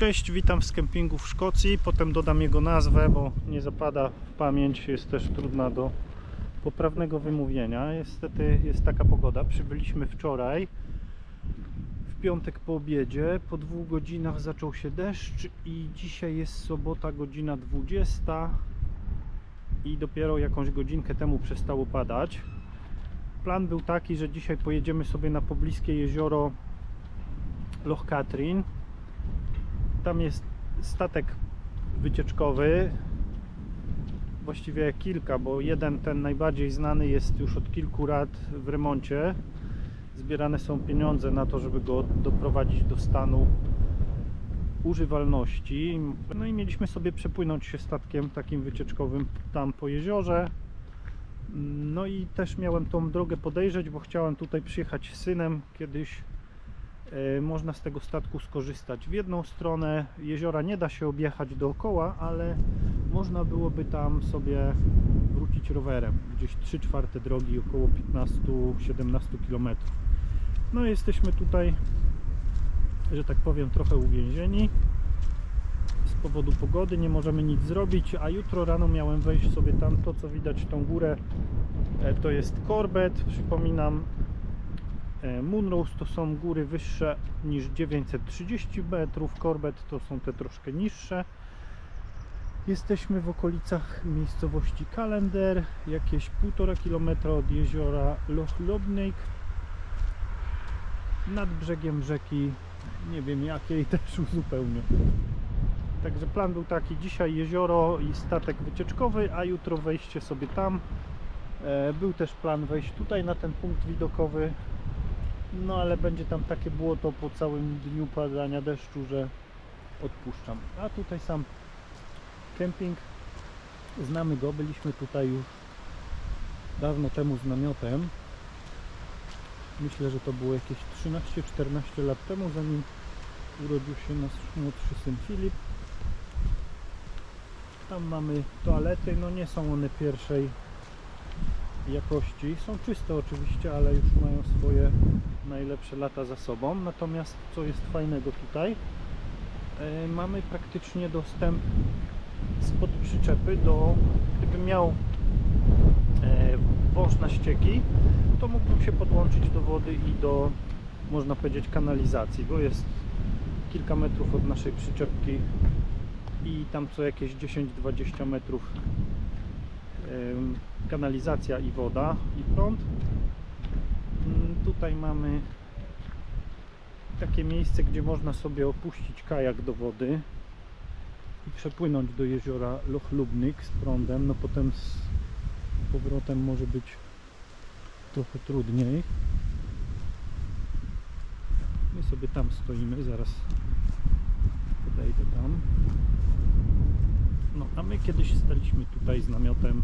Cześć, witam z kempingu w Szkocji. Potem dodam jego nazwę, bo nie zapada w pamięć, jest też trudna do poprawnego wymówienia. Niestety jest taka pogoda. Przybyliśmy wczoraj, w piątek po obiedzie. Po dwóch godzinach zaczął się deszcz i dzisiaj jest sobota, godzina 20 i dopiero jakąś godzinkę temu przestało padać. Plan był taki, że dzisiaj pojedziemy sobie na pobliskie jezioro Loch Katrin. Tam jest statek wycieczkowy, właściwie kilka, bo jeden, ten najbardziej znany, jest już od kilku lat w remoncie. Zbierane są pieniądze na to, żeby go doprowadzić do stanu używalności. No i mieliśmy sobie przepłynąć się statkiem takim wycieczkowym tam po jeziorze. No i też miałem tą drogę podejrzeć, bo chciałem tutaj przyjechać z synem kiedyś można z tego statku skorzystać. W jedną stronę jeziora nie da się objechać dookoła, ale można byłoby tam sobie wrócić rowerem. Gdzieś 3 czwarte drogi, około 15-17 km. No jesteśmy tutaj, że tak powiem, trochę uwięzieni. Z powodu pogody nie możemy nic zrobić, a jutro rano miałem wejść sobie tam, to co widać tą górę, e, to jest Corbett, przypominam, E, Moonrose to są góry wyższe niż 930 metrów, Corbett to są te troszkę niższe. Jesteśmy w okolicach miejscowości Kalender, jakieś 1,5 km od jeziora Loch Lobnik. Nad brzegiem rzeki, nie wiem jakiej, też uzupełnię. Także plan był taki, dzisiaj jezioro i statek wycieczkowy, a jutro wejście sobie tam. E, Był też plan wejść tutaj na ten punkt widokowy, no ale będzie tam takie błoto po całym dniu padania deszczu, że odpuszczam. A tutaj sam kemping. Znamy go, byliśmy tutaj już dawno temu z namiotem. Myślę, że to było jakieś 13-14 lat temu, zanim urodził się nasz młodszy syn Filip. Tam mamy toalety, no nie są one pierwszej jakości. Są czyste oczywiście, ale już mają swoje najlepsze lata za sobą. Natomiast co jest fajnego tutaj, e, mamy praktycznie dostęp spod przyczepy do, gdybym miał e, wąż na ścieki, to mógłbym się podłączyć do wody i do, można powiedzieć, kanalizacji, bo jest kilka metrów od naszej przyczepki i tam co jakieś 10-20 metrów kanalizacja i woda i prąd. Tutaj mamy takie miejsce, gdzie można sobie opuścić kajak do wody i przepłynąć do jeziora Loch Lubnyk z prądem. No potem z powrotem może być trochę trudniej. My sobie tam stoimy, zaraz podejdę tam. No, a my kiedyś staliśmy tutaj z namiotem,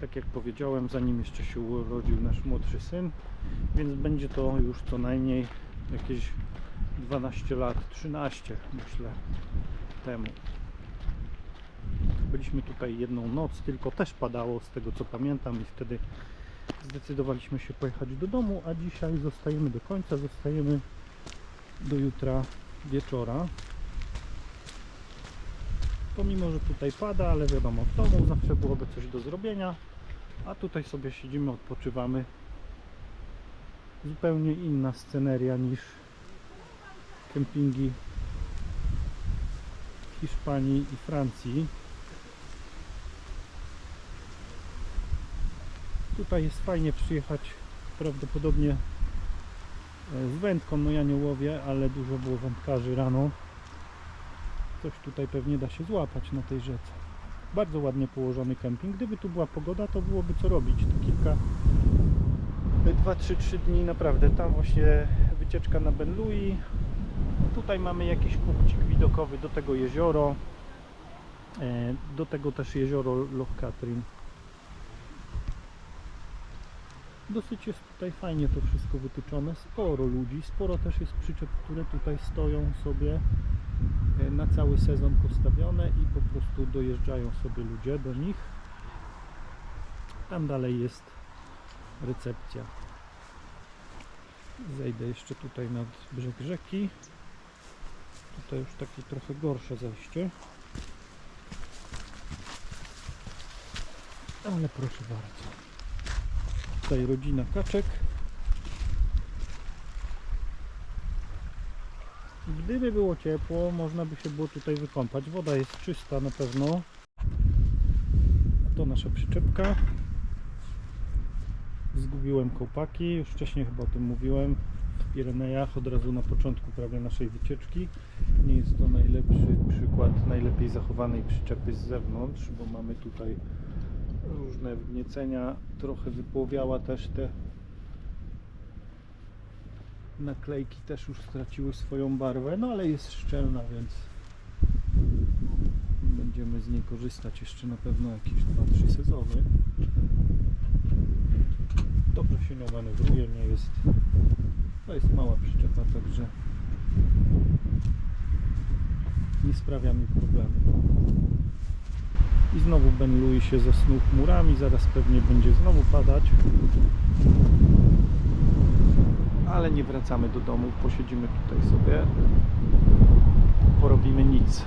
tak jak powiedziałem, zanim jeszcze się urodził nasz młodszy syn, więc będzie to już co najmniej jakieś 12 lat, 13 myślę temu. Byliśmy tutaj jedną noc, tylko też padało z tego co pamiętam i wtedy zdecydowaliśmy się pojechać do domu, a dzisiaj zostajemy do końca, zostajemy do jutra wieczora pomimo, że tutaj pada, ale wiadomo, w domu zawsze byłoby coś do zrobienia, a tutaj sobie siedzimy, odpoczywamy. Zupełnie inna sceneria niż kempingi Hiszpanii i Francji. Tutaj jest fajnie przyjechać prawdopodobnie e, z wędką, no ja nie łowię, ale dużo było wędkarzy rano coś tutaj pewnie da się złapać na tej rzece. Bardzo ładnie położony kemping. Gdyby tu była pogoda, to byłoby co robić. Tu kilka, 2-3-3 dni naprawdę. Tam właśnie wycieczka na Ben Louis. Tutaj mamy jakiś punkcik widokowy do tego jezioro. E, Do tego też jezioro Loch Katrin. Dosyć jest tutaj fajnie to wszystko wytyczone. Sporo ludzi, sporo też jest przyczep, które tutaj stoją sobie e, na cały sezon postawione i po prostu dojeżdżają sobie ludzie do nich. Tam dalej jest recepcja. Zejdę jeszcze tutaj nad brzeg rzeki. Tutaj już takie trochę gorsze zejście. Ale proszę bardzo. Tutaj rodzina kaczek. Gdyby było ciepło, można by się było tutaj wykąpać. Woda jest czysta na pewno. To nasza przyczepka. Zgubiłem kołpaki, już wcześniej chyba o tym mówiłem. W Pirenejach, od razu na początku prawie naszej wycieczki. Nie jest to najlepszy przykład najlepiej zachowanej przyczepy z zewnątrz, bo mamy tutaj różne wgniecenia. Trochę wypłowiała też te naklejki też już straciły swoją barwę, no ale jest szczelna, więc będziemy z niej korzystać jeszcze na pewno jakieś 2-3 sezony. Dobrze się nią manewruje, nie jest to jest mała przyczepa, także nie sprawia mi problemu. I znowu Ben Louis się zasnuł chmurami, zaraz pewnie będzie znowu padać. Ale nie wracamy do domu, posiedzimy tutaj sobie, porobimy nic.